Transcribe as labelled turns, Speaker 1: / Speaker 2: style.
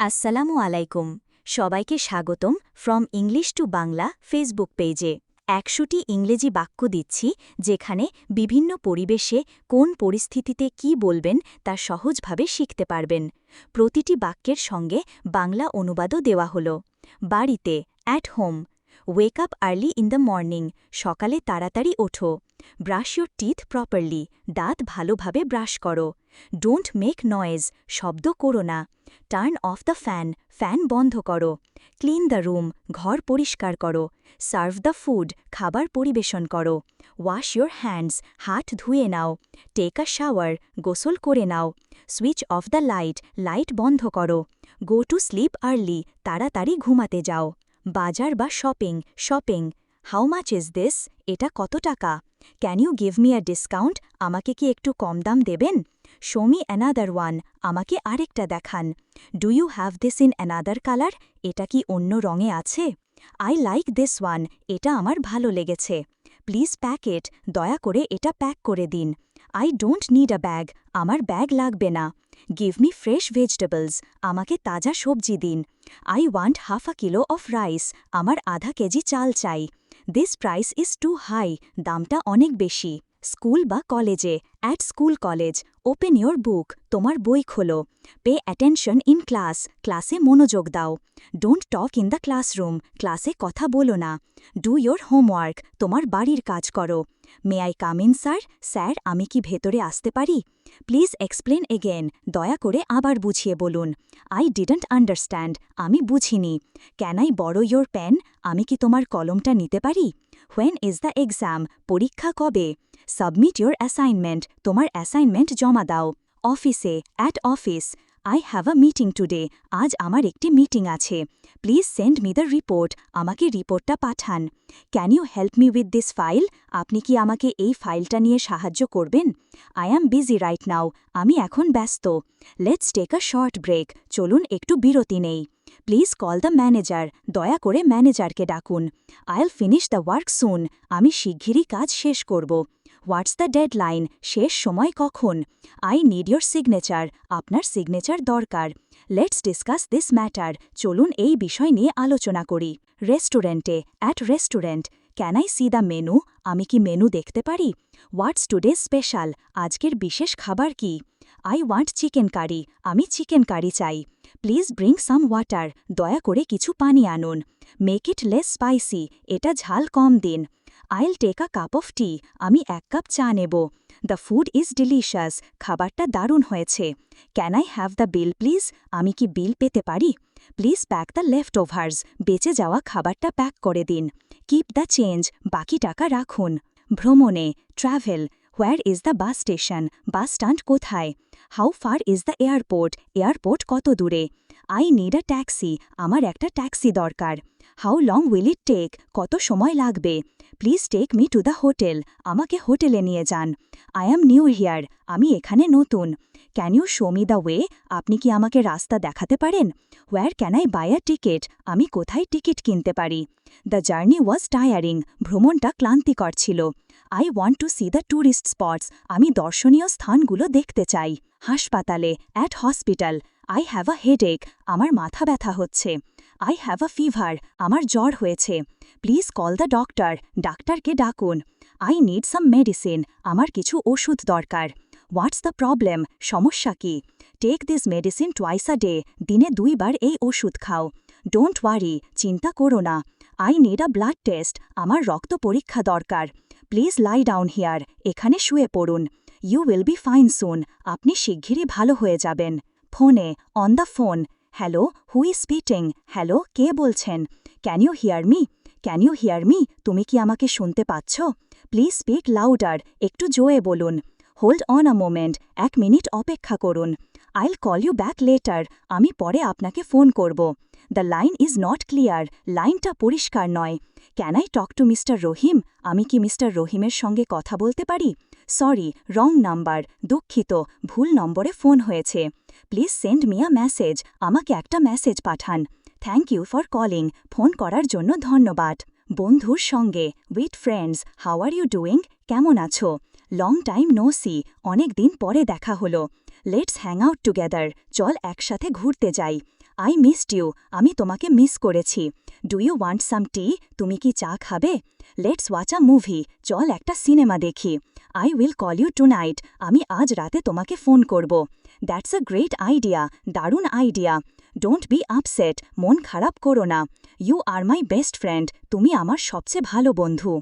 Speaker 1: আসসালামু আলাইকুম। সবাইকে স্বাগতম from English to Bangla Facebook পেজে। একশোটি ইংরেজি বাক্য দিচ্ছি, যেখানে বিভিন্ন পরিবেশে কোন পরিস্থিতিতে কি বলবেন তা সহজভাবে শিখতে পারবেন। প্রতিটি বাক্যের সঙ্গে বাংলা অনুবাদও দেওয়া হল। বাড়িতে at home wake up early in the morning সকালে তাড়াতাড়ি ওঠো। ব্রাশ ইউর টিথ প্রপারলি দাঁত ভালোভাবে ব্রাশ করো। ডোন্ট মেক নয়েজ শব্দ করো না। Turn off the fan fan বন্ধ করো। ক্লিন দ্য রুম ঘর পরিষ্কার করো। সার্ভ দ্য ফুড খাবার পরিবেশন করো। ওয়াশ ইয়োর হ্যান্ডস হাত ধুয়ে নাও। টেক আ শাওয়ার গোসল করে নাও। Switch off the light light বন্ধ করো। গো টু স্লিপ আর্লি তাড়াতাড়ি ঘুমাতে যাও। বাজার বা shopping shopping how much is this এটা কত টাকা? Can you give me a discount আমাকে কি একটু কম দাম দেবেন? শো মি অ্যানাদার ওয়ান আমাকে আরেকটা দেখান। Do you have this in another colour এটা কি অন্য রঙে আছে? আই লাইক দিস ওয়ান এটা আমার ভালো লেগেছে। প্লিজ প্যাক ইট দয়া করে এটা প্যাক করে দিন। I don't need a bag আমার ব্যাগ লাগবে না। গিভ মি ফ্রেশ ভেজিটেবলস আমাকে তাজা সবজি দিন। I want half a kilo of rice আমার আধা কেজি চাল চাই। This price is too high দামটা অনেক বেশি। স্কুল বা কলেজে। At school college open your book তোমার বই খোলো। পে অ্যাটেনশন ইন ক্লাস ক্লাসে মনোযোগ দাও। Don't talk in the classroom ক্লাসে কথা বলো না। ডু ইয়োর হোমওয়ার্ক তোমার বাড়ির কাজ করো। May I come in sir sir আমি কি ভেতরে আসতে পারি? প্লিজ এক্সপ্লেন এগেন দয়া করে আবার বুঝিয়ে বলুন। আই ডিডন্ট আন্ডারস্ট্যান্ড আমি বুঝিনি। Can I borrow your pen আমি কি তোমার কলমটা নিতে পারি? হোয়েন ইজ দ্য এক্সাম পরীক্ষা কবে? সাবমিট ইয়োর অ্যাসাইনমেন্ট তোমার অ্যাসাইনমেন্ট জমা দাও। অফিসে at office I have a meeting today আজ আমার একটি মিটিং আছে। Please send me the report আমাকে রিপোর্টটা পাঠান। Can you help me with this file আপনি কি আমাকে এই ফাইলটা নিয়ে সাহায্য করবেন? I am busy right now আমি এখন ব্যস্ত। Let's take a short break চলুন একটু বিরতি নেই। প্লিজ কল দ্য ম্যানেজার দয়া করে ম্যানেজারকে ডাকুন। আইল ফিনিশ দ্য ওয়ার্ক সুন আমি শিগগিরই কাজ শেষ করব। হোয়াটস দ্য ডেডলাইন শেষ সময় কখন? আই নিড ইয়োর সিগনেচার আপনার সিগনেচার দরকার। লেটস ডিসকাস দিস ম্যাটার চলুন এই বিষয় নিয়ে আলোচনা করি। রেস্টুরেন্টে at restaurant can I see the menu আমি কি মেনু দেখতে পারি? হোয়াটস টুডে স্পেশাল আজকের বিশেষ খাবার কি? আই ওয়ান্ট চিকেন কারি আমি চিকেন কারি চাই। প্লিজ ব্রিং সাম ওয়াটার দয়া করে কিছু পানি আনুন। মেক ইট লেস স্পাইসি এটা ঝাল কম দিন। I'll take a cup of tea আমি এক কাপ চা নেব। দ্য ফুড ইজ ডিলিশিয়াস খাবারটা দারুণ হয়েছে। Can I have the bill please আমি কি বিল পেতে পারি? Please pack the leftovers বেঁচে যাওয়া খাবারটা প্যাক করে দিন। কিপ দ্য চেঞ্জ বাকি টাকা রাখুন। ভ্রমণে travel where is the bus station bus stand কোথায়? How far is the airport airport কত দূরে? আই নিড আ ট্যাক্সি আমার একটা ট্যাক্সি দরকার। How long will it take কত সময় লাগবে? Please take me to the hotel আমাকে হোটেলে নিয়ে যান। আই অ্যাম নিউ হিয়ার আমি এখানে নতুন। Can you show me the way আপনি কি আমাকে রাস্তা দেখাতে পারেন? Where can I buy a ticket আমি কোথায় টিকিট কিনতে পারি? দ্য জার্নি ওয়াজ টায়ারিং ভ্রমণটা ক্লান্তিকর ছিল। I want to see the tourist spots আমি দর্শনীয় স্থানগুলো দেখতে চাই। হাসপাতালে at hospital I have a headache আমার মাথা ব্যথা হচ্ছে। আই হ্যাভ আ ফিভার আমার জ্বর হয়েছে। প্লিজ কল দ্য ডক্টর ডাক্তারকে ডাকুন। আই নিড সাম মেডিসিন আমার কিছু ওষুধ দরকার। হোয়াটস দ্য প্রবলেম সমস্যা কি? Take this medicine twice a day দিনে দুইবার এই ওষুধ খাও। ডোন্ট ওয়ারি চিন্তা করো না। I need a blood test আমার রক্ত পরীক্ষা দরকার। প্লিজ লাই ডাউন হিয়ার এখানে শুয়ে পড়ুন। You will be fine soon আপনি শিগগিরই ভালো হয়ে যাবেন। ফোনে on the phone hello who's speaking hello কে বলছেন? Can you hear me can you hear me তুমি কি আমাকে শুনতে পাচ্ছ? প্লিজ স্পিক লাউডার একটু জোয়ে বলুন। হোল্ড অন আ মোমেন্ট এক মিনিট অপেক্ষা করুন। আইল কল ইউ ব্যাক লেটার আমি পরে আপনাকে ফোন করব। The line is not clear লাইনটা পরিষ্কার নয়। Can I talk to mister Rahim আমি কি মিস্টার রহিমের সঙ্গে কথা বলতে পারি? সরি রং নাম্বার দুঃখিত, ভুল নম্বরে ফোন হয়েছে। Please send me a message আমাকে একটা message Pathaan. Thank you for calling phone করার জন্য ধন্যবাদ। বন্ধুর সঙ্গে with friends how are you doing কেমন আছো? লং টাইম নো সি অনেক দিন পরে দেখা হলো। লেটস হ্যাং আউট টুগেদার চল একসাথে ঘুরতে যাই। আই মিসড ইউ আমি তোমাকে মিস করেছি। Do you want some tea তুমি কি চা খাবে? লেটস ওয়াচ আ মুভি চল একটা সিনেমা দেখি। I will call you tonight আমি আজ রাতে তোমাকে ফোন করব। দ্যাটস আ গ্রেট আইডিয়া দারুণ আইডিয়া ডোন্ট বি আপসেট মন খারাপ করো না. You are my best friend তুমি আমার সবচেয়ে ভালো বন্ধু।